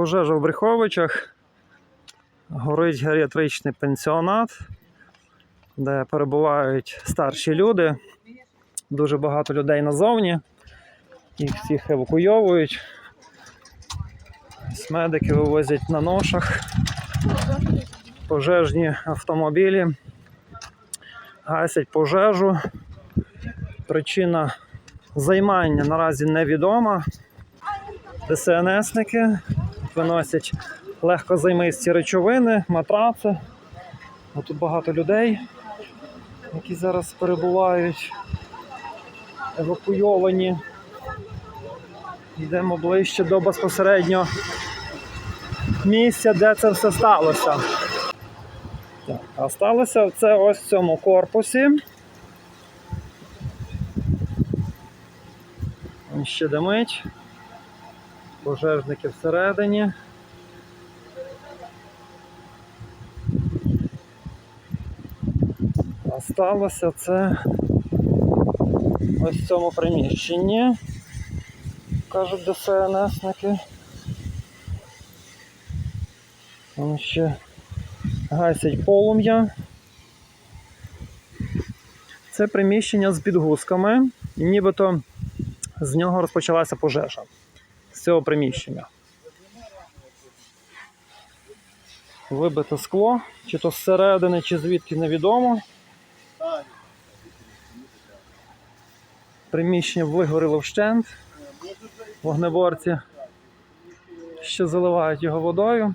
Пожежа в Бреховичах. Горить геріатричний пенсіонат, де перебувають старші люди. Дуже багато людей назовні. Їх всіх евакуйовують. Медики вивозять на ношах пожежні автомобілі, гасять пожежу. Причина займання наразі невідома. ДСНСники виносять легкозаймисті речовини, матраци. От Тут багато людей, які зараз перебувають, евакуйовані. Йдемо ближче до безпосередньо місця, де це все сталося. Так, а сталося це ось в цьому корпусі. Ще димить. Пожежники всередині. А сталося це ось в цьому приміщенні, кажуть ДСНСники. Там ще гасять полум'я. Це приміщення з підгузками, і нібито з нього розпочалася пожежа з цього приміщення. Вибите скло, чи то зсередини, чи звідки невідомо. Приміщення вигоріло вщент. Вогнеборці ще заливають його водою.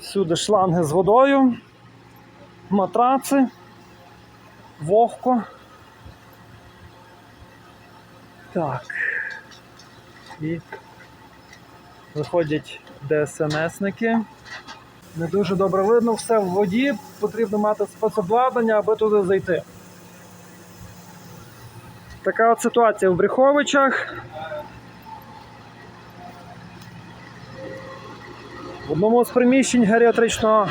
Всюди шланги з водою, матраци, вогко. Так. І виходять ДСНСники. Не дуже добре видно все в воді, потрібно мати спецобладнання, аби туди зайти. Така от ситуація в Бріховичах. В одному з приміщень геріатричного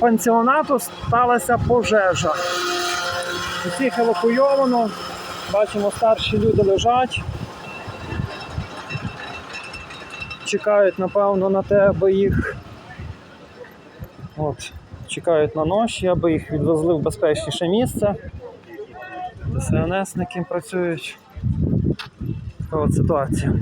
пансіонату сталася пожежа. Усіх евакуйовано. Бачимо, старші люди лежать. Чекають, напевно, на те, аби їх от, чекають на ноші, аби їх відвезли в безпечніше місце. ДСНСники працюють. Така от ситуація.